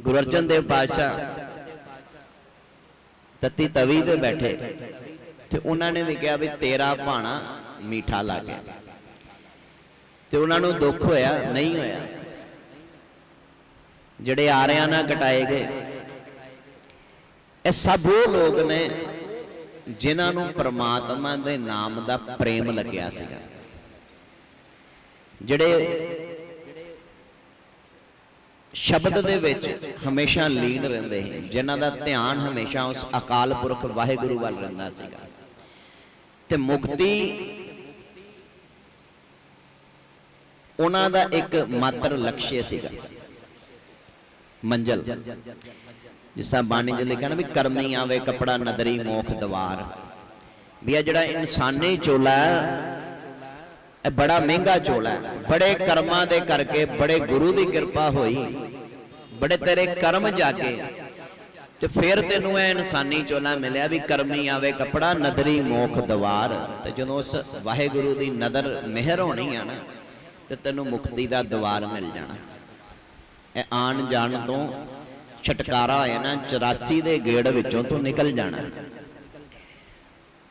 ਗੁਰੂ ਅਰਜਨ ਦੇਵ ਪਾਤਸ਼ਾਹ ਤਤੀ ਤਵੀ ਤੇ ਬੈਠੇ ਤੇ ਉਹਨਾਂ ਨੇ ਵੀ ਕਿਹਾ ਵੀ ਤੇਰਾ ਭਾਣਾ ਮੀਠਾ ਲੱਗੇ ਤੇ ਉਹਨਾਂ ਨੂੰ ਦੁੱਖ ਹੋਇਆ, ਨਹੀਂ ਹੋਇਆ। ਜਿਹੜੇ ਆਰਿਆਂ ਨਾਲ ਕਟਾਏ ਗਏ, ਇਹ ਸਭ ਉਹ ਲੋਕ ਨੇ ਜਿਨ੍ਹਾਂ ਨੂੰ ਪ੍ਰਮਾਤਮਾ ਦੇ ਨਾਮ ਦਾ ਪ੍ਰੇਮ ਲੱਗਿਆ ਸੀਗਾ। ਜਿਹੜੇ ਸ਼ਬਦ ਦੇ ਵਿੱਚ ਹਮੇਸ਼ਾ ਲੀਨ ਰਹਿੰਦੇ ਸੀ। ਜਿਨ੍ਹਾਂ ਦਾ ਧਿਆਨ ਹਮੇਸ਼ਾ ਉਸ ਅਕਾਲ ਪੁਰਖ ਵਾਹਿਗੁਰੂ ਵੱਲ ਰਹਿੰਦਾ ਸੀਗਾ। ਤੇ ਮੁਕਤੀ ਉਹਨਾਂ ਦਾ ਇੱਕ ਮਾਤਰ ਲਕਸ਼ਯ ਸੀਗਾ। ਮੰਜ਼ਲ। ਜਿਸ ਬਾਣੀ ਦੇ ਲਿਖਿਆ ਨਾ ਵੀ ਕਰਮੀ ਆਵੇ ਕਪੜਾ ਨਦਰੀ ਮੋਖ ਦਵਾਰ। ਵੀ ਆ ਜਿਹੜਾ ਇਨਸਾਨੀ ਚੋਲਾ ਹੈ ਇਹ ਬੜਾ ਮਹਿੰਗਾ ਚੋਲਾ ਹੈ। ਬੜੇ ਕਰਮਾਂ ਦੇ ਕਰਕੇ ਬੜੇ ਗੁਰੂ ਦੀ ਕਿਰਪਾ ਹੋਈ। ਬੜੇ ਤੇਰੇ ਕਰਮ ਜਾਗੇ। ਤੇ ਫਿਰ ਤੈਨੂੰ ਇਹ ਇਨਸਾਨੀ ਚੋਲਾ ਮਿਲਿਆ ਵੀ ਕਰਮੀ ਆਵੇ ਕਪੜਾ, ਨਦਰੀ ਮੋਖ ਦਵਾਰ। ਤੇ ਜਦੋਂ ਉਸ ਵਾਹਿਗੁਰੂ ਦੀ ਨਦਰ ਮਿਹਰ ਹੋਣੀ ਆ ਨਾ, ਤੇ ਤੈਨੂੰ ਮੁਕਤੀ ਦਾ ਦਵਾਰ ਮਿਲ ਜਾਣਾ। ਇਹ ਆਣ ਜਾਣ ਤੋਂ ਛਟਕਾਰਾ ਹੋਇਆ ਨਾ 84 ਦੇ ਗੇੜ ਵਿੱਚੋਂ ਤੂੰ ਨਿਕਲ ਜਾਣਾ।